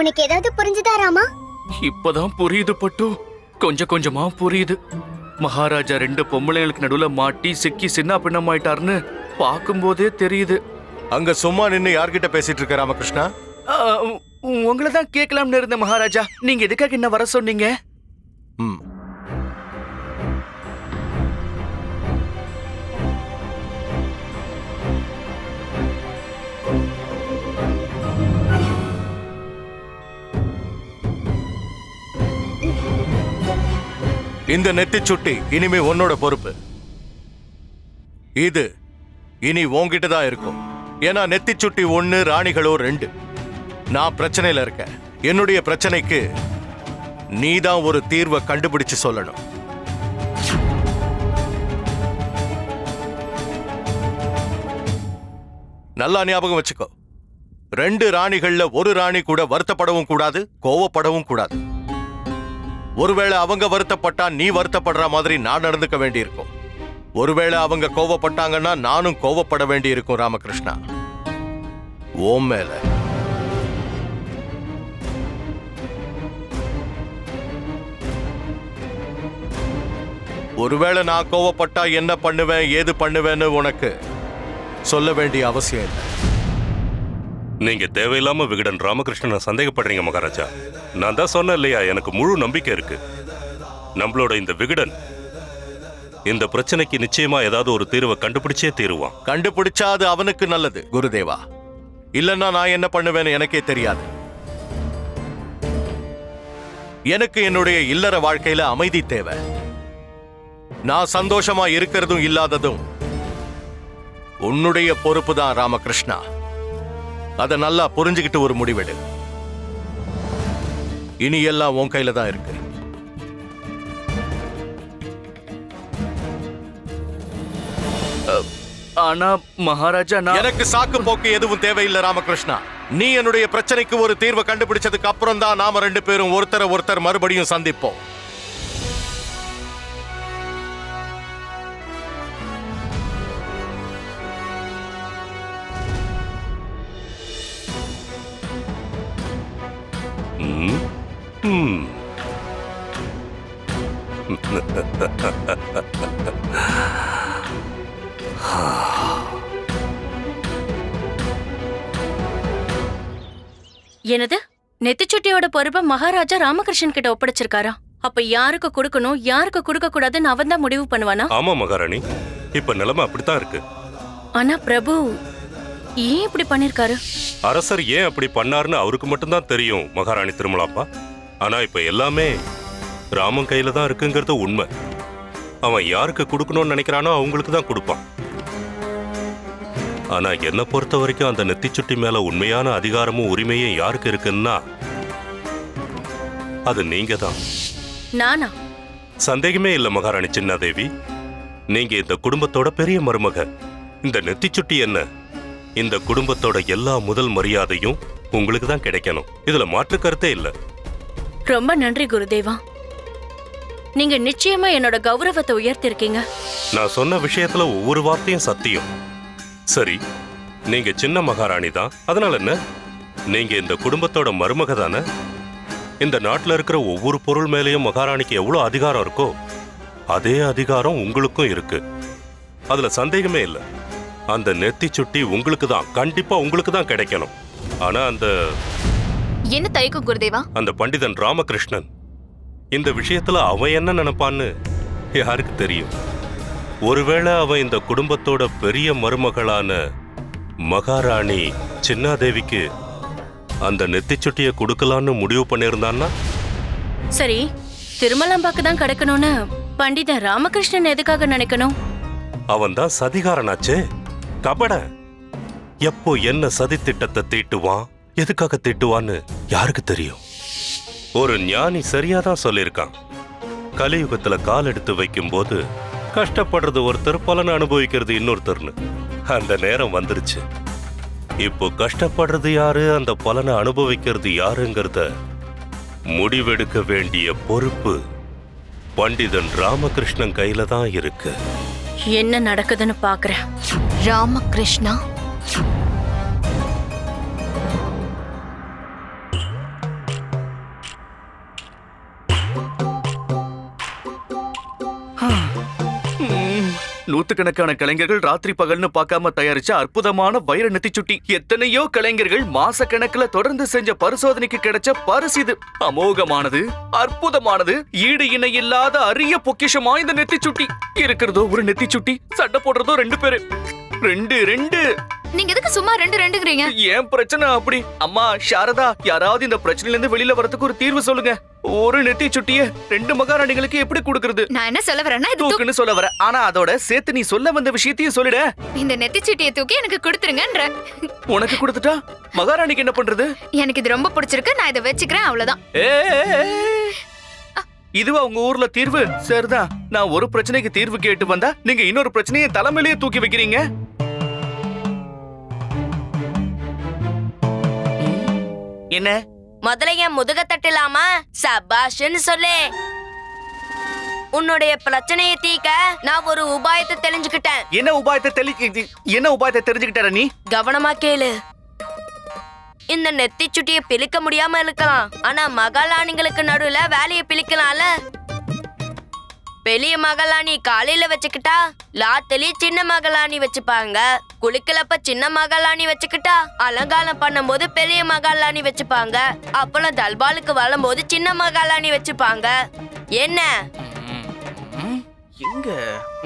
உனக்கு ஏதாவது புரிஞ்சுதா ராமா? இப்பதான் புரியுது பட்டு. கொஞ்சம் கொஞ்சமா புரியுது. மகாராஜா ரெண்டு பொம்பளைங்களுக்கு நடுவுல மாட்டி சிக்கி சின்ன பின்னமாயிட்டாருன்னு பார்க்கும்போதே தெரியுது. அங்க சும்மா நின்னு யார்கிட்ட பேசிட்டு இருக்க ராமகிருஷ்ணா? உங்களை தான் கேட்கலாம்னு இருந்தேன் மகாராஜா. நீங்க எதுக்காக என்ன வர சொன்னீங்க? ம். இந்த நெத்தி சுட்டி இனிமே உன்னோட பொறுப்பு. இது இனி உன்கிட்ட தான் இருக்கும். ஏன்னா நெத்திச்சுட்டி ஒன்னு ராணிகளோ ரெண்டு. நான் பிரச்சனையில இருக்கேன். என்னுடைய பிரச்சனைக்கு நீதான் ஒரு தீர்வை கண்டுபிடிச்சு சொல்லணும். நல்லா ஞாபகம் வச்சுக்கோ. ரெண்டு ராணிகள்ல ஒரு ராணி கூட வருத்தப்படவும் கூடாது கோவப்படவும் கூடாது. ஒருவேளை அவங்க வருத்தப்பட்டா நீ வருத்தப்படுற மாதிரி நான் நடந்துக்க வேண்டியிருக்கும். ஒருவேளை அவங்க கோவப்பட்டாங்கன்னா நானும் கோவப்பட வேண்டியிருக்கும் ராமகிருஷ்ணா. ஓம் மேல. ஒருவேளை நான் கோவப்பட்டா என்ன பண்ணுவேன் ஏது பண்ணுவேன்னு உனக்கு சொல்ல வேண்டிய அவசியம் இல்லை. நீங்க தேவையில்லாம விகடன் ராமகிருஷ்ணனை சந்தேகப்படுறீங்க மகாராஜா. நான் தான் சொன்னேன் இல்லையா எனக்கு முழு நம்பிக்கை இருக்கு. நம்மளோட இந்த விகடன் இந்த பிரச்சனைக்கு நிச்சயமா ஏதாவது ஒரு தீர்வை கண்டுபிடிச்சே தீருவான். கண்டுபிடிச்சா அது அவனுக்கு நல்லது குருதேவா. இல்லன்னா நான் என்ன பண்ணுவேன்னு எனக்கே தெரியாது. எனக்கு என்னுடைய இல்லற வாழ்க்கையில அமைதி தேவை. நான் சந்தோஷமா இருக்கிறதும் இல்லாததும் உன்னுடைய பொறுப்பு தான் ராமகிருஷ்ணா. அதை நல்லா புரிஞ்சுக்கிட்டு ஒரு முடிவெடு. இனி எல்லாம் உன் கையில தான் இருக்கு. ஆனா மகாராஜா நான் எனக்கு சாக்கு போக்கு எதுவும் தேவையில்லை ராமகிருஷ்ணா. நீ என்னுடைய பிரச்சனைக்கு ஒரு தீர்வை கண்டுபிடிச்சதுக்கு அப்புறம் தான் நாம ரெண்டு பேரும் ஒருத்தரை ஒருத்தர் மறுபடியும் சந்திப்போம். என்னது? நெத்திச்சுட்டியோட பொறுப்பை மகாராஜா ராமகிருஷ்ணன் கிட்ட ஒப்படைச்சிருக்காரா? அப்ப யாருக்கு கொடுக்கணும் யாருக்கு கொடுக்க கூடாதுன்னு அவன் தான் முடிவு பண்ணுவானா? ஆமா மகாராணி. இப்ப நிலைமை அப்படித்தான் இருக்கு. ஆனா பிரபு ஏன் இப்படி பண்ணிருக்காரு? அரசர் ஏன் அப்படி பண்ணாருன்னு அவருக்கு மட்டும்தான் தெரியும் மகாராணி திருமலாப்பா. ஆனா இப்ப எல்லாமே ராமன் கையில தான் இருக்குங்கிறது உண்மை. அவன் யாருக்கு கொடுக்கணும்னு நினைக்கிறானோ அவங்களுக்கு தான் கொடுப்பான். ஆனா என்னை பொறுத்த வரைக்கும் அந்த நெத்திச்சுட்டி மேல உண்மையான அதிகாரமும் உரிமையும் யாருக்கு இருக்குன்னா அது நீங்க தான். நானா? சந்தேகமே இல்ல மகாராணி சின்னாதேவி. நீங்க இந்த குடும்பத்தோட பெரிய மருமக. இந்த நெத்திச்சுட்டி என்ன? இந்த குடும்பத்தோட எல்லா முதல் மரியாதையும் உங்களுக்கு தான் கிடைக்கணும். இதுல மாற்று கருத்தே இல்ல. ரொம்ப நன்றி குருதேவா. நீங்க நிச்சயமா என்னோட கௌரவத்தை உயர்த்திருக்கீங்க. நான் சொன்ன விஷயத்துல ஒவ்வொரு வார்த்தையும் சத்தியம். சரி நீங்க சின்ன மகாராணி தான் அதனால என்ன? நீங்க இந்த குடும்பத்தோட மருமக தானே? இந்த நாட்டில் இருக்கிற ஒவ்வொரு பொருள் மேலேயும் மகாராணிக்கு எவ்வளோ அதிகாரம் இருக்கோ அதே அதிகாரம் உங்களுக்கும் இருக்கு. அதுல சந்தேகமே இல்லை. அந்த நெத்தி சுட்டி உங்களுக்கு தான் கண்டிப்பா உங்களுக்கு தான் கிடைக்கணும். ஆனா அந்த என்ன தயக்கம் குருதேவா? அந்த பண்டிதன் ராமகிருஷ்ணன். இந்த விஷயத்துல அவன் என்ன நினைப்பான்னு யாருக்கு தெரியும்? ஒருவேளை அவன் இந்த குடும்பத்தோட பெரிய மருமகளான மகாராணி சின்னாதேவிக்கு அந்த நெத்திச்சுட்டிய கொடுக்கலான்னு முடிவு பண்ணியிருந்தான்னா? சரி திருமலாம்பாக்கு தான் கிடைக்கணும்னு பண்டிதன் ராமகிருஷ்ணன் எதுக்காக நினைக்கணும்? அவன் தான் சதிகாரனாச்சே. கபட எப்போ என்ன சதி திட்டத்தை தீட்டுவான்? எதுக்காக தீட்டுவான்னு யாருக்கு தெரியும்? ஒரு ஞானி சரியா தான் சொல்லியிருக்கான். கலியுகத்துல கால் எடுத்து வைக்கும்போது கஷ்டப்படுறது ஒருத்தர் பலனை அனுபவிக்கிறது இன்னொருத்தர்னு. அந்த நேரம் வந்துருச்சு. இப்போ கஷ்டப்படுறது யாரு அந்த பலனை அனுபவிக்கிறது யாருங்கிறத முடிவெடுக்க வேண்டிய பொறுப்பு பண்டிதன் ராமகிருஷ்ணன் கையில தான் இருக்கு. என்ன நடக்குதுன்னு பாக்குறேன். ராமகிருஷ்ணா? நூத்துக்கணக்கான கலைஞர்கள் ராத்திரி பகல்னு பார்க்காம தயாரிச்ச அற்புதமான வைர நெத்திச்சுட்டி எத்தனையோ கலைஞர்கள் மாச கணக்குல தொடர்ந்து செஞ்ச பரிசோதனைக்கு கிடைச்ச பரிசு இது. அமோகமானது அற்புதமானது ஈடு இணை இல்லாத அரிய பொக்கிஷமா இந்த நெத்திச்சுட்டி இருக்கிறதோ ஒரு நெத்திச்சுட்டி சண்டை போடுறதோ ரெண்டு பேரு. ரெண்டு ரெண்டு. நீங்க எதுக்கு சும்மா ரெண்டு ரெண்டுங்கிறீங்க? ஏன் பிரச்சனை அப்படி? அம்மா சாரதா யாராவது இந்த பிரச்சனையில இருந்து வெளியில வரதுக்கு ஒரு தீர்வு சொல்லுங்க. ஒரு நெத்தி சுட்டிய ரெண்டு மகாராணிகளுக்கு எப்படி கொடுக்கறது? நான் என்ன சொல்ல வரேன்னா இது. தூக்குன்னு சொல்ல வர. ஆனா அதோட சேர்த்து நீ சொல்ல வந்த விஷயத்தையும் சொல்லிட. இந்த நெத்திச்சீட்டியை தூக்கி எனக்கு கொடுத்துருங்கன்ற. உனக்கு கொடுத்துட்டா? மகாராணிக்கு என்ன பண்றது? எனக்கு இது ரொம்ப பிடிச்சிருக்கு நான் இதை வச்சுக்கிறேன் அவ்வளவுதான். இதுவா உங்க ஊர்ல தீர்வு? சரிதான் நான் ஒரு பிரச்சனைக்கு தீர்வு கேட்டு வந்தா நீங்க இன்னொரு பிரச்சனையை தலைமையிலேயே தூக்கி வைக்கிறீங்க. என்ன? முதல்ல என் முதுக தட்டலாமா? சபாஷ்ன்னு சொல்லு. உன்னுடைய பிரச்சனையை தீக்க நான் ஒரு உபாயத்தை தெரிஞ்சுக்கிட்டேன். என்ன உபாயத்தை தெளி என்ன உபாயத்தை தெரிஞ்சுக்கிட்டார நீ? கவனமா கேளு. இந்த நெத்தி சுட்டிய பிரிக்க முடியாம இருக்கலாம். ஆனா மகாலாணிங்களுக்கு நடுவுல வேலையை பிரிக்கலாம்ல பெரிய மகாலாணி காலையில வச்சுக்கிட்டா லாத்தலி சின்ன மகாலாணி வச்சுப்பாங்க. குளிக்கலப்ப சின்ன மகாலாணி வச்சுக்கிட்டா அலங்காரம் பண்ணும்போது பெரிய மகாலாணி வச்சுப்பாங்க. அப்புறம் தல்பாலுக்கு வரும்போது சின்ன மகாலாணி வச்சுப்பாங்க. என்ன? எங்க?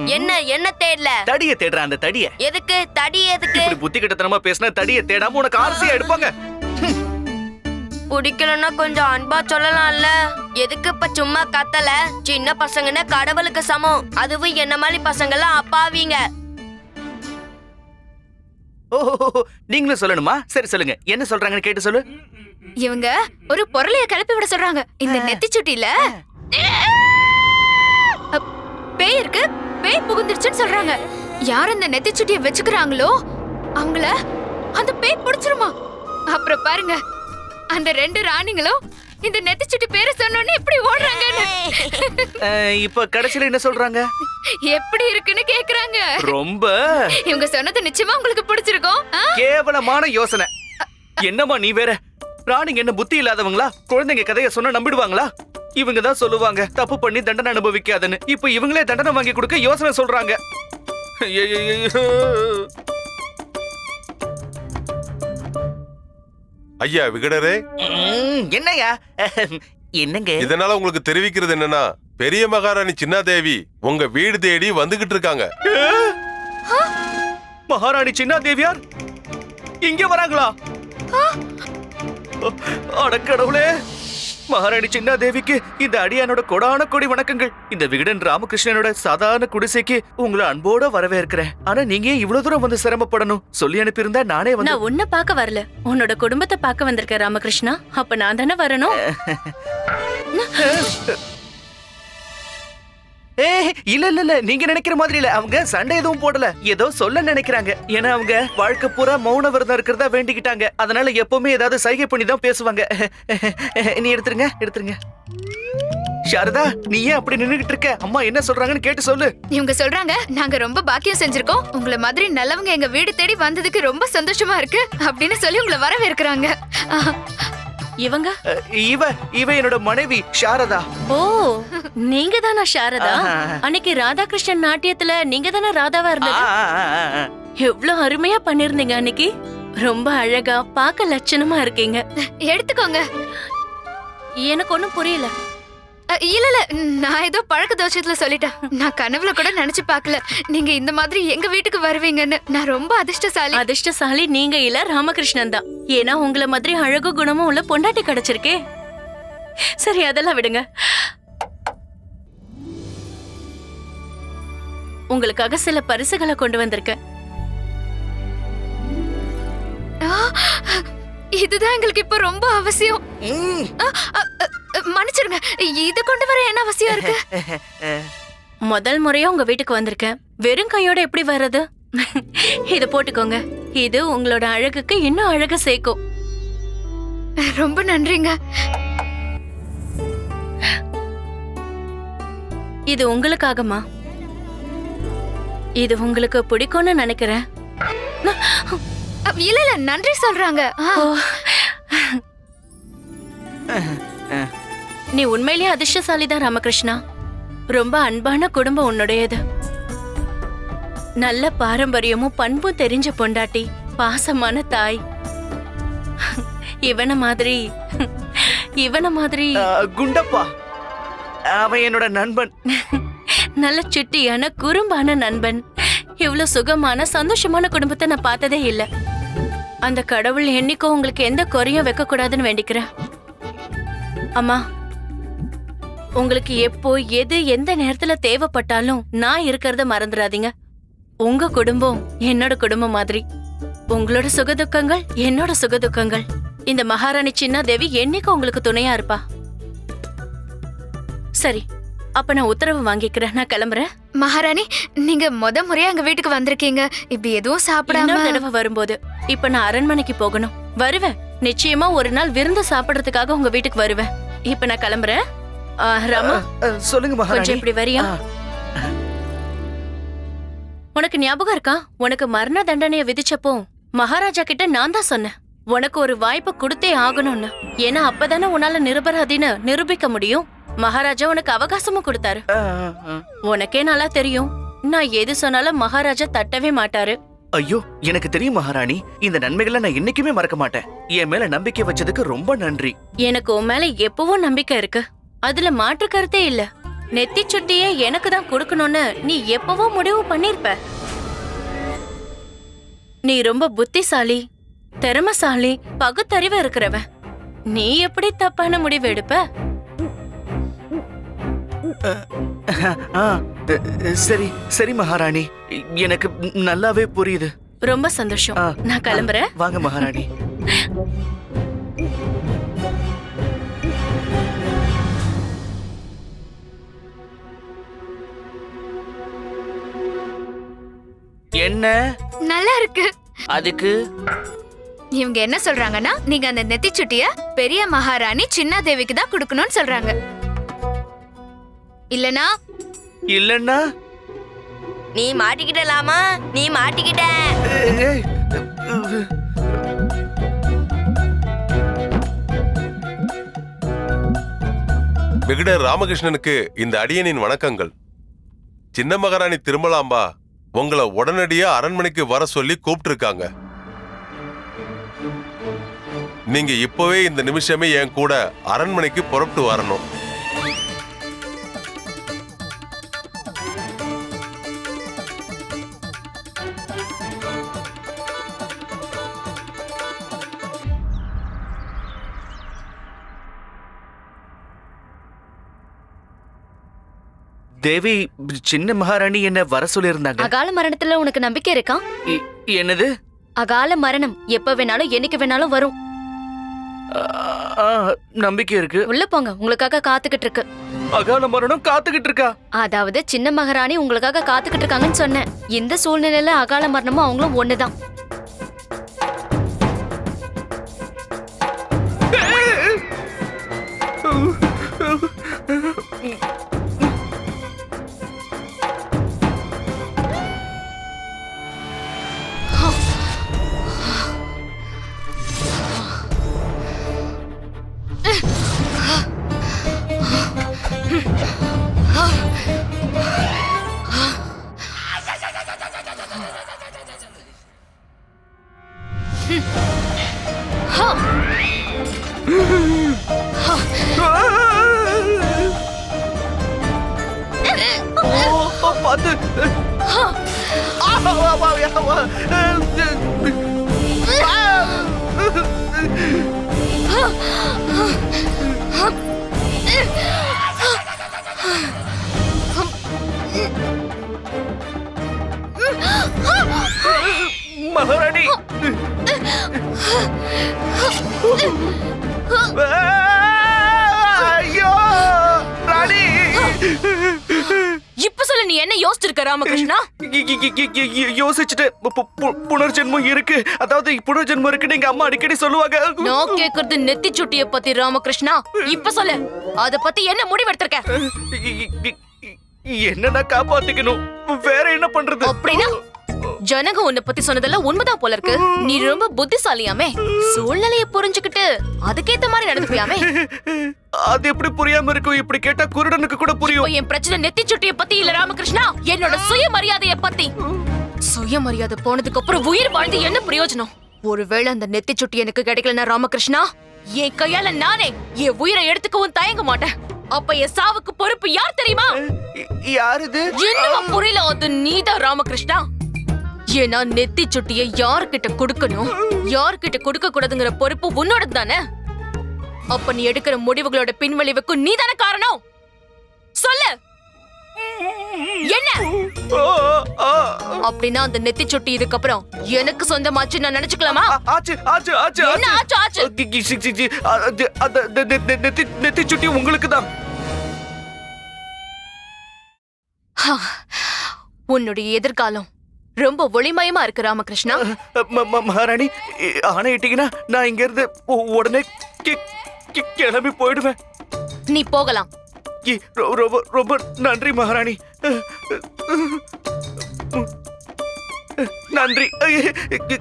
என்ன என்ன தேடல? தடிய தேடுற அந்த தடிய. எதுக்கு? தடி எதுக்கு? இப்படி புத்தி கிட்டத்தனமா பேசினா தடிய தேடாம உனக்கு ஆர்சியா எடுப்பாங்க. பிடிக்கலன்னா கொஞ்சம் அன்பா சொல்லலாம்ல. எதுக்கு இப்ப சும்மா கத்தல? சின்ன பசங்கன்னா கடவுளுக்கு சமம். அதுவும் என்ன மாதிரி பசங்கெல்லாம் அப்பாவிங்க. ஓஹோ நீங்களும் சொல்லணுமா? சரி சொல்லுங்க. என்ன சொல்றாங்கன்னு கேட்டு சொல்லு. இவங்க ஒரு பொருளைய கிளப்பி விட சொல்றாங்க. இந்த நெத்திச்சுட்டில பேய் இருக்கு பேய் புகுந்துருச்சுன்னு சொல்றாங்க. யார் இந்த நெத்திச்சுட்டிய வச்சுக்கிறாங்களோ அவங்கள அந்த பேய் பிடிச்சிருமா? அப்புறம் பாருங்க. அந்த ரெண்டு ராணிங்களும் இந்த நெத்திச்சுட்டி பேரை சொன்னோன்னே எப்படி ஓடுறாங்கன்னு இப்ப கடைசியில என்ன சொல்றாங்க? எப்படி இருக்குன்னு கேக்குறாங்க. ரொம்ப. இவங்க சொன்னது நிச்சயமா உங்களுக்கு பிடிச்சிருக்கும். ஆ? கேவலமான யோசனை. என்னம்மா நீ வேற? ராணிங்க என்ன புத்தி இல்லாதவங்களா? குழந்தைங்க கதைய சொன்னா நம்பிடுவாங்களா? இவங்க தான் சொல்லுவாங்க தப்பு பண்ணி தண்டனை அனுபவிக்காதுன்னு. இப்ப இவங்களே தண்டனை வாங்கி கொடுக்க யோசனை சொல்றாங்க. ஐயையையோ. ஐயா விகடரே. ம், என்னய்யா? என்னங்க? இதனால உங்களுக்கு தெரிவிக்கிறது என்னன்னா பெரிய மகாராணி சின்னாதேவி உங்க வீடு தேடி வந்துகிட்டு இருக்காங்க. மகாராணி சின்னா தேவியார் இங்க வராங்களா? அட கடவுளே! மகாராணி சின்னா தேவிக்கு இந்த அடியானோட கொடான கொடி வணக்கங்கள். இந்த விகடன் ராமகிருஷ்ணனோட சாதாரண குடிசைக்கு உங்களை அன்போட வரவேற்கிறேன். ஆனா நீங்க இவ்வளவு தூரம் வந்து சிரமப்படணும்? சொல்லி அனுப்பியிருந்தா நானே வந்து நான் உன்னை பார்க்க வரல. உன்னோட குடும்பத்தை பார்க்க வந்திருக்கேன் ராமகிருஷ்ணா. அப்ப நான் தானே வரணும்? ஏ இல்ல இல்ல இல்ல. நீங்க நினைக்கிற மாதிரி இல்ல. அவங்க சண்டை எதுவும் போடல. ஏதோ சொல்ல நினைக்கிறாங்க. ஏன்னா அவங்க வாழ்க்கை பூரா மௌன விரதம் இருக்கிறதா வேண்டிக்கிட்டாங்க. அதனால எப்பவுமே ஏதாவது சைகை பண்ணி தான் பேசுவாங்க. நீ எடுத்துருங்க எடுத்துருங்க. சாரதா நீ ஏன் அப்படி நின்னுகிட்டு இருக்க? அம்மா என்ன சொல்றாங்கன்னு கேட்டு சொல்லு. இவங்க சொல்றாங்க நாங்க ரொம்ப பாக்கியம் செஞ்சிருக்கோம். உங்கள மாதிரி நல்லவங்க எங்க வீடு தேடி வந்ததுக்கு ரொம்ப சந்தோஷமா இருக்கு. அப்படின்னு சொல்லி உங்களை வரவேற்கிறாங்க. இவங்க? இவ இவ என்னோட மனைவி சாரதா. ஓ நீங்க தானா சாரதா. அன்னைக்கு ராதாகிருஷ்ணன் நாட்டியத்துல நீங்க தானே ராதாவா இருந்தது. எவ்வளவு அருமையா பண்ணிருந்தீங்க அன்னைக்கு. ரொம்ப அழகா பார்க்க லட்சணமா இருக்கீங்க. எடுத்துக்கோங்க. எனக்கு ஒண்ணும் புரியல. இல்ல இல்ல. நான் ஏதோ பழக்க தோஷத்துல சொல்லிட்டேன். நான் கனவுல கூட நினைச்சு பார்க்கல. நீங்க இந்த மாதிரி எங்க வீட்டுக்கு வருவீங்கன்னு. நான் ரொம்ப அதிர்ஷ்டசாலி. அதிர்ஷ்டசாலி நீங்க இல்ல ராமகிருஷ்ணன் தான். ஏன்னா உங்கள மாதிரி அழகு குணமும் உள்ள பொண்டாட்டி கிடைச்சிருக்கே. சரி அதெல்லாம் விடுங்க. உங்களுக்காக சில பரிசுகளை கொண்டு வந்திருக்கேன். ஆஹ், இதுதான் எங்களுக்கு இப்ப ரொம்ப அவசியம். ம். அஹ், அஹ், அஹ், மன்னிச்சிருங்க இது கொண்டு வர என்ன அவசியம் இருக்கு? முதல் முறையா உங்க வீட்டுக்கு வந்திருக்கேன். வெறும் கையோட எப்படி வர்றது? இத போட்டுக்கோங்க. இது உங்களோட அழகுக்கு இன்னும் அழகு சேர்க்கும். ரொம்ப நன்றிங்க. இது உங்களுக்காகமா இது உங்களுக்கு பிடிக்கும்னு நினைக்கிறேன். இல்ல இல்ல நன்றி சொல்றாங்க. நீ உண்மையிலேயே அதிர்ஷ்டசாலி தான் ராமகிருஷ்ணா. ரொம்ப அன்பான குடும்பம் உன்னுடையது. நல்ல பாரம்பரியமும் பண்பும் தெரிஞ்ச பொண்டாட்டி பாசமான தாய். இவன மாதிரி இவன மாதிரி. குண்டப்பா. அவன் என்னோட நண்பன். நல்ல சுட்டியான குறும்பான நண்பன். இவ்வளவு சுகமான சந்தோஷமான குடும்பத்தை நான் பார்த்ததே இல்ல. அந்த கடவுள் என்னைக்கும் உங்களுக்கு எந்த குறையும் வைக்க கூடாதுன்னு வேண்டிக்கிறேன். அம்மா உங்களுக்கு எப்போ எது எந்த நேரத்துல தேவைப்பட்டாலும் நான் இருக்கிறத மறந்துடாதீங்க. உங்க குடும்பம் என்னோட குடும்பம் மாதிரி. உங்களோட சுகதுக்கங்கள் என்னோட சுகதுக்கங்கள் இந்த மகாராணி சின்ன தேவி என்னைக்கும் உங்களுக்கு துணையா இருப்பா. சரி அப்ப நான் உத்தரவு வாங்கிக்கிறேன். நான் கிளம்புறேன். மகாராணி நீங்க முத முறையா எங்க வீட்டுக்கு வந்திருக்கீங்க. இப்படி எதுவும் சாப்பிடாம தடவை வரும்போது இப்ப நான் அரண்மனைக்கு போகணும். வருவேன். நிச்சயமா ஒரு நாள் விருந்து சாப்பிடுறதுக்காக உங்க வீட்டுக்கு வருவேன். இப்ப நான் கிளம்புறேன். ராமா? சொல்லுங்க கொஞ்சம் இப்படி வரியா. உனக்கு ஞாபகம் இருக்கா? உனக்கு மரண தண்டனையை விதிச்சப்போ மகாராஜா கிட்ட நான் தான் சொன்னேன். உனக்கு ஒரு வாய்ப்பு கொடுத்தே ஆகணும்னு. ஏன்னா அப்பதானே உன்னால நிரபராதின்னு நிரூபிக்க முடியும். மகாராஜா உனக்கு அவகாசமும் கொடுத்தாரு. உனக்கே நல்லா தெரியும். நான் எது சொன்னாலும் மகாராஜா தட்டவே மாட்டாரு. ஐயோ எனக்கு தெரியும் மகாராணி. இந்த நன்மைகளை நான் என்னைக்குமே மறக்க மாட்டேன். என் மேல நம்பிக்கை வச்சதுக்கு ரொம்ப நன்றி. எனக்கு உன் மேல எப்பவும் நம்பிக்கை இருக்கு. அதுல மாற்று கருத்தே இல்ல. நெத்தி சுட்டியே எனக்கு தான் கொடுக்கணும்னு நீ எப்பவோ முடிவு பண்ணிருப்ப. நீ ரொம்ப புத்திசாலி திறமசாலி பகுத்தறிவு இருக்கிறவன். நீ எப்படி தப்பான முடிவு எடுப்ப? சரி சரி மகாராணி. எனக்கு நல்லாவே புரியுது. ரொம்ப சந்தோஷம். நான் கிளம்புறேன். வாங்க மகாராணி. என்ன? நல்லா இருக்கு அதுக்கு? இவங்க என்ன சொல்றாங்கன்னா நீங்க அந்த நெத்திச்சுட்டிய பெரிய மகாராணி சின்ன தேவிக்கு தான் கொடுக்கணும்னு சொல்றாங்க. இல்லனா? இல்லன்னா? நீ மாட்டிக்கிட்டலாமா? நீ மாட்டிக்கிட்ட. ஏய், விகடர் ராமகிருஷ்ணனுக்கு இந்த அடியனின் வணக்கங்கள். சின்ன மகாராணி திருமலாம்பா உங்களை உடனடியா அரண்மனைக்கு வர சொல்லி கூப்பிட்டுருக்காங்க. நீங்க இப்பவே இந்த நிமிஷமே என் கூட அரண்மனைக்கு புறப்பட்டு வரணும். தேவி சின்ன மகாராணி என்ன வர சொல்லியிருந்தாங்க. அகால மரணத்துல உனக்கு நம்பிக்கை இருக்கா? என்னது? அகால மரணம். எப்ப வேணாலும் என்னைக்கு வேணாலும் வரும். நம்பிக்கை இருக்கு. உள்ள போங்க. உங்களுக்காக காத்துக்கிட்டு இருக்கு. அகால மரணம் காத்துக்கிட்டு இருக்கா? அதாவது சின்ன மகாராணி உங்களுக்காக காத்துக்கிட்டு இருக்காங்கன்னு சொன்னேன். இந்த சூழ்நிலையில அகால மரணமும் அவங்களும் ஒண்ணுதான். ஓ, ஓ, பாத்து ஆ, ஆ, ஆ, ஆ, ஆ. மகாராணி ஐயோ ராணி. இப்ப சொல்ல நீ என்ன யோசிச்சிருக்க ராமகிருஷ்ணா? யோசிச்சுட்டு புனர்ஜென்மம் இருக்கு. அதாவது புனர்ஜென்மம் இருக்குன்னு எங்க அம்மா அடிக்கடி சொல்லுவாங்க. நான் கேக்குறது நெத்தி சுட்டிய பத்தி ராமகிருஷ்ணா. இப்ப சொல்லு. அத பத்தி என்ன முடிவெடுத்திருக்க? என்ன நான் காப்பாத்திக்கணும். வேற என்ன பண்றது? அப்படின்னா ஜனங்க உன்னை பத்தி சொன்னதெல்லாம் உண்மைதான் போல இருக்கு. நீ ரொம்ப புத்திசாலியாமே. சூழ்நிலைய புரிஞ்சுக்கிட்டு அதுக்கேத்த மாதிரி நடந்துப்பியாமே அது எப்படி புரியாம இருக்கும்? இப்படி கேட்டா குருடனுக்கு கூட புரியும். என் பிரச்சனை நெத்தி சுட்டிய பத்தி இல்ல ராமகிருஷ்ணா? என்னோட சுயமரியாதைய பத்தி. சுயமரியாதை போனதுக்கு அப்புறம் உயிர் வாழ்ந்து என்ன பிரயோஜனம்? ஒருவேளை அந்த நெத்தி சுட்டி எனக்கு கிடைக்கலனா ராமகிருஷ்ணா? என் கையால நானே என் உயிரை எடுத்துக்கவும் தயங்க மாட்டேன். அப்ப என் சாவுக்கு பொறுப்பு யார் தெரியுமா? யார் இது? புரியல அது நீதான் ராமகிருஷ்ணா. ஏன்னா நெத்தி சுட்டியை யார்கிட்ட கொடுக்கணும்? யார்கிட்ட கொடுக்க கூடாதுங்கிற பொறுப்பு உன்னோட தானே? அப்ப நீ எடுக்கிற முடிவுகளோட பின்விளைவுக்கு நீ தானே காரணம்? சொல்லு! என்ன? அப்படின்னா அந்த நெத்தி சுட்டி இதுக்கப்புறம் எனக்கு சொந்தமாச்சு நான் நினைச்சுக்கலாமா? ஆச்சு ஆச்சு ஆச்சு என்ன ஆச்சு. ஆச்சு நெத்தி நெத்தி சுட்டி உங்களுக்கு தான். உன்னுடைய எதிர்காலம் ரொம்ப ஒளிமயமா இருக்கு ராமகிருஷ்ணா. மகாராணி ஆணையிட்டீங்கன்னா நான் இங்க இருந்து உடனே கிளம்பி போயிடுவேன். நீ போகலாம். ரொம்ப ரொம்ப நன்றி மகாராணி. நன்றி.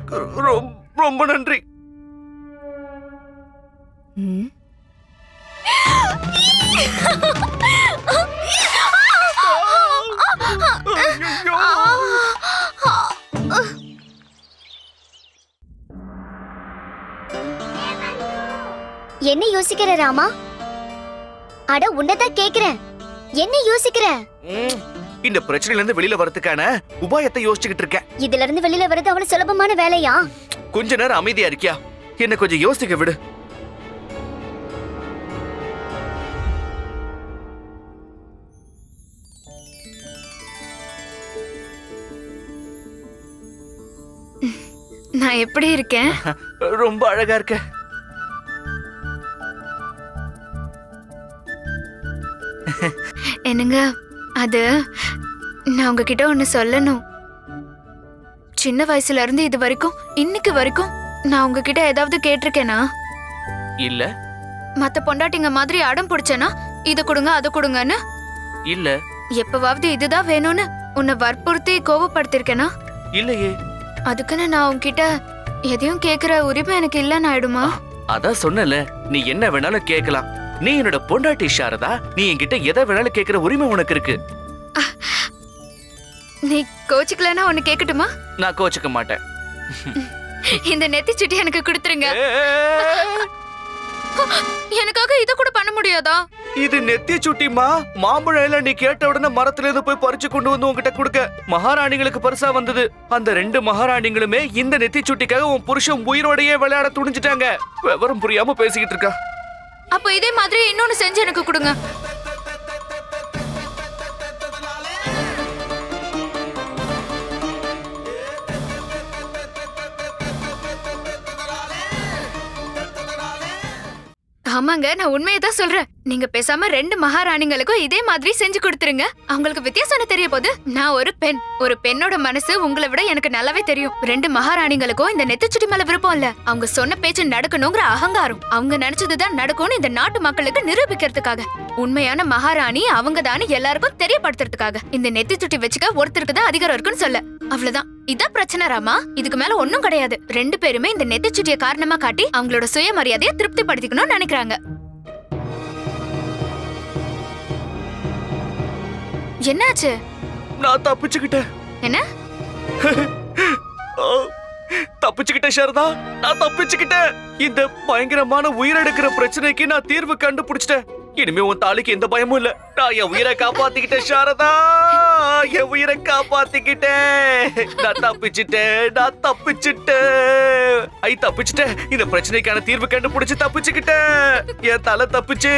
ரொம்- ரொம்ப நன்றி. என்ன யோசிக்கிற ராமா? அட உன்னதான் கேக்குறேன். என்ன என்ன ம், இந்த பிரச்சனையில இருந்து வெளியில வரதுக்கான உபாயத்தை யோசிச்சுக்கிட்டு இருக்கேன். இதுல இருந்து வெளியில வரது அவ்வளவு சுலபமான வேலையா? கொஞ்ச நேரம் அமைதியா இருக்கியா? என்ன கொஞ்சம் யோசிக்க விடு. நான் எப்படி இருக்கேன்? ரொம்ப அழகா இருக்க. என்னங்க அது நான் உங்ககிட்ட ஒன்னு சொல்லணும். சின்ன வயசுல இருந்து இது வரைக்கும் இன்னைக்கு வரைக்கும் நான் உங்ககிட்ட ஏதாவது கேட்டிருக்கேனா? இல்ல. மத்த பொண்டாட்டிங்க மாதிரி அடம் பிடிச்சேனா இது கொடுங்க அது கொடுங்கன்னு? இல்ல. எப்பவாவது இதுதான் வேணும்னு உன்னை வற்புறுத்தி கோவப்படுத்திருக்கேனா? இல்லையே. அதுக்குன்னு நான் உன்கிட்ட எதையும் கேக்குற உரிமை எனக்கு இல்லைன்னு ஆயிடுமா? அதான் சொன்னல நீ என்ன வேணாலும் கேட்கலாம். நீ என்னோட பொண்டாட்டி சாரதா. நீ என்கிட்ட எதை வேணாலும் கேட்கிற உரிமை உனக்கு இருக்கு. நீ கோச்சிக்கலன்னா ஒன்னு கேக்கட்டுமா? நான் கோச்சுக்க மாட்டேன். இந்த நெத்தி சுட்டி எனக்கு கொடுத்துருங்க. எனக்காக இத கூட பண்ண முடியாதா? இது நெத்தி சுட்டிமா மாம்பழம் எல்லாம் நீ கேட்ட உடனே மரத்துல இருந்து போய் பறிச்சு கொண்டு வந்து உன்கிட்ட கொடுக்க. மகாராணிகளுக்கு பரிசா வந்தது. அந்த ரெண்டு மகாராணிகளுமே இந்த நெத்தி சுட்டிக்காக உன் புருஷன் உயிரோடையே விளையாட துணிஞ்சிட்டாங்க. விவரம் புரியாம பேசிக்கிட்டு இருக்கா. அப்ப இதே மாதிரி இன்னொன்னு செஞ்சு எனக்கு கொடுங்க. ஆமாங்க நான் உண்மையை தான் சொல்றேன். நீங்க பேசாம ரெண்டு மகாராணிங்களுக்கும் இதே மாதிரி செஞ்சு கொடுத்துருங்க. அவங்களுக்கு வித்தியாசம் தெரிய போது நான் ஒரு பெண். ஒரு பெண்ணோட மனசு உங்களை விட எனக்கு நல்லாவே தெரியும். ரெண்டு மகாராணிங்களுக்கும் இந்த நெத்திச்சுடி மேல விருப்பம் இல்ல. அவங்க சொன்ன பேச்சு நடக்கணுங்கிற அகங்காரம். அவங்க நினைச்சதுதான் நடக்கும்னு இந்த நாட்டு மக்களுக்கு நிரூபிக்கிறதுக்காக. உண்மையான மகாராணி அவங்க தான் எல்லாருக்கும் தெரியப்படுத்துறதுக்காக. இந்த நெத்திச்சுட்டி வச்சுக்க ஒருத்தருக்கு தான் அதிகாரம் இருக்குன்னு சொல்ல. அவ்வளவுதான். இதான் பிரச்சனை ராமா. இதுக்கு மேல ஒண்ணும் கிடையாது. ரெண்டு பேருமே இந்த நெத்தி காரணமா காட்டி அவங்களோட சுயமரியாதையை திருப்திப்படுத்திக்கணும்னு நினைக்கிறாங்க. என்னாச்சு? நான் தப்பிச்சுக்கிட்டேன். என்ன? தப்பிச்சுக்கிட்டேன் சாரதா நான் தப்பிச்சுக்கிட்டேன். இந்த பயங்கரமான உயிரெடுக்கிற பிரச்சனைக்கு நான் தீர்வு கண்டுபிடிச்சிட்டேன். இனிமே உன் தாலிக்கு எந்த பயமும் இல்ல. நான் என் உயிரை காப்பாத்திக்கிட்டேன் சாரதா என் உயிரை காப்பாத்திக்கிட்டேன் நான் தப்பிச்சிட்டேன் நான் தப்பிச்சிட்டேன். ஐ தப்பிச்சிட்டேன். இந்த பிரச்சனைக்கான தீர்வு கண்டுபிடிச்சு தப்பிச்சுக்கிட்டேன். என் தலை தப்பிச்சு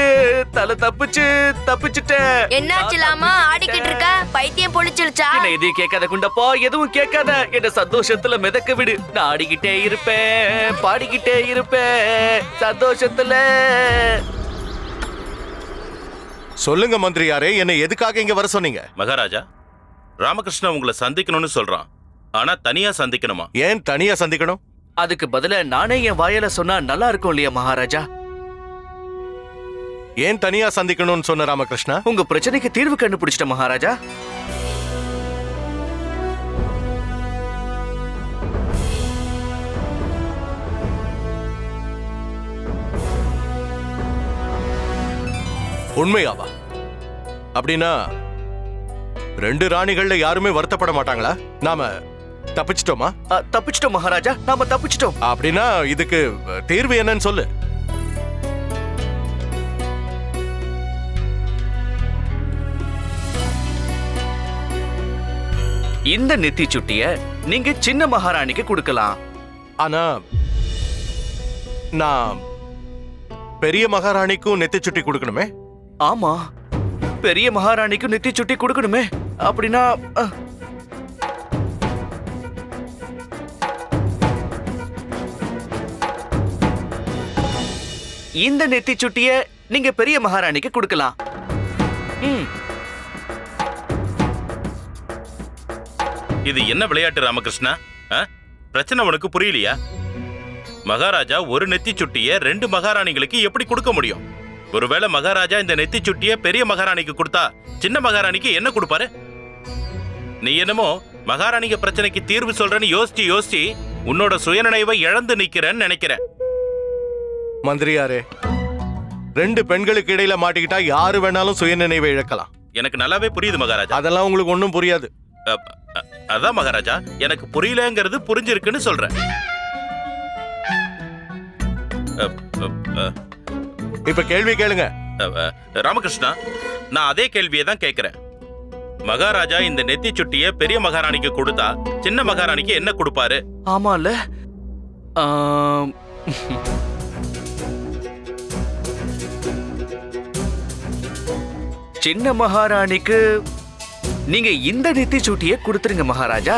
தலை தப்பிச்சு தப்பிச்சிட்டேன். என்னாச்சு லாமா? ஆடிக்கிட்டு இருக்க? பைத்தியம் பொழிச்சிருச்சா? என்ன எதையும் கேட்காத குண்டப்பா? எதுவும் கேட்காத. என்ன சந்தோஷத்துல மிதக்க விடு. நான் ஆடிக்கிட்டே இருப்பேன் பாடிக்கிட்டே இருப்பேன். சந்தோஷத்துல சொல்லுங்க மந்திரியாரே என்னை எதுக்காக இங்க வர சொன்னீங்க? மகாராஜா ராமகிருஷ்ணா உங்களை சந்திக்கணும்னு சொல்றான். ஆனா தனியா சந்திக்கணுமா? ஏன் தனியா சந்திக்கணும்? அதுக்கு பதிலா நானே என் வாயால சொன்னா நல்லா இருக்கும் இல்லையா மகாராஜா? ஏன் தனியா சந்திக்கணும்னு சொன்ன ராமகிருஷ்ணா? உங்க பிரச்சனைக்கு தீர்வு கண்டுபிடிச்சிட்ட மகாராஜா. உண்மையாவா? அப்படின்னா ரெண்டு ராணிகள்ல யாருமே வருத்தப்பட மாட்டாங்களா? நாம தப்பிச்சிட்டோமா? தப்பிச்சிட்டோம் மகாராஜா. நாம தப்பிச்சிட்டோம். அப்படின்னா இதுக்கு தீர்வு என்னன்னு சொல்லு. இந்த நெத்தி சுட்டிய நீங்க சின்ன மகாராணிக்கு கொடுக்கலாம். ஆனா நான் பெரிய மகாராணிக்கும் நெத்தி சுட்டி கொடுக்கணுமே? ஆமா. பெரிய மகாராணிக்கு நெத்தி சுட்டி கொடுக்கணுமே. அப்படின்னா இந்த நெத்தி சுட்டிய நீங்க பெரிய மகாராணிக்கு கொடுக்கலாம். ம். இது என்ன விளையாட்டு ராமகிருஷ்ணா? ஆ? பிரச்சனை உனக்கு புரியலையா? மகாராஜா ஒரு நெத்தி சுட்டிய ரெண்டு மகாராணிகளுக்கு எப்படி கொடுக்க முடியும்? ஒருவேளை மகாராஜா இந்த நெத்தி சுட்டிய பெரிய மகாராணிக்கு கொடுத்தா சின்ன மகாராணிக்கு என்ன கொடுப்பாரு? நீ என்னமோ மகாராணிக பிரச்சனைக்கு தீர்வு சொல்றேன்னு யோசிச்சு யோசிச்சு உன்னோட சுயநினைவை இழந்து நிக்கிறேன்னு நினைக்கிற. மந்திரியாரே ரெண்டு பெண்களுக்கு இடையில மாட்டிக்கிட்டா யாரு வேணாலும் சுயநினைவை இழக்கலாம். எனக்கு நல்லாவே புரியுது மகாராஜா. அதெல்லாம் உங்களுக்கு ஒண்ணும் புரியாது. அ, அ, அதான் மகாராஜா எனக்கு புரியலங்கிறது புரிஞ்சிருக்குன்னு சொல்றேன். அ, அ, அ, இப்ப கேள்வி கேளுங்க. ராமகிருஷ்ணா நான் அதே கேள்வியை தான் கேட்கிறேன். மகாராஜா இந்த நெத்தி சுட்டிய பெரிய மகாராணிக்கு கொடுத்தா சின்ன மகாராணிக்கு என்ன கொடுப்பாரு? ஆமால ஆம், சின்ன மகாராணிக்கு நீங்க இந்த நெத்தி சூட்டிய கொடுத்துருங்க மகாராஜா.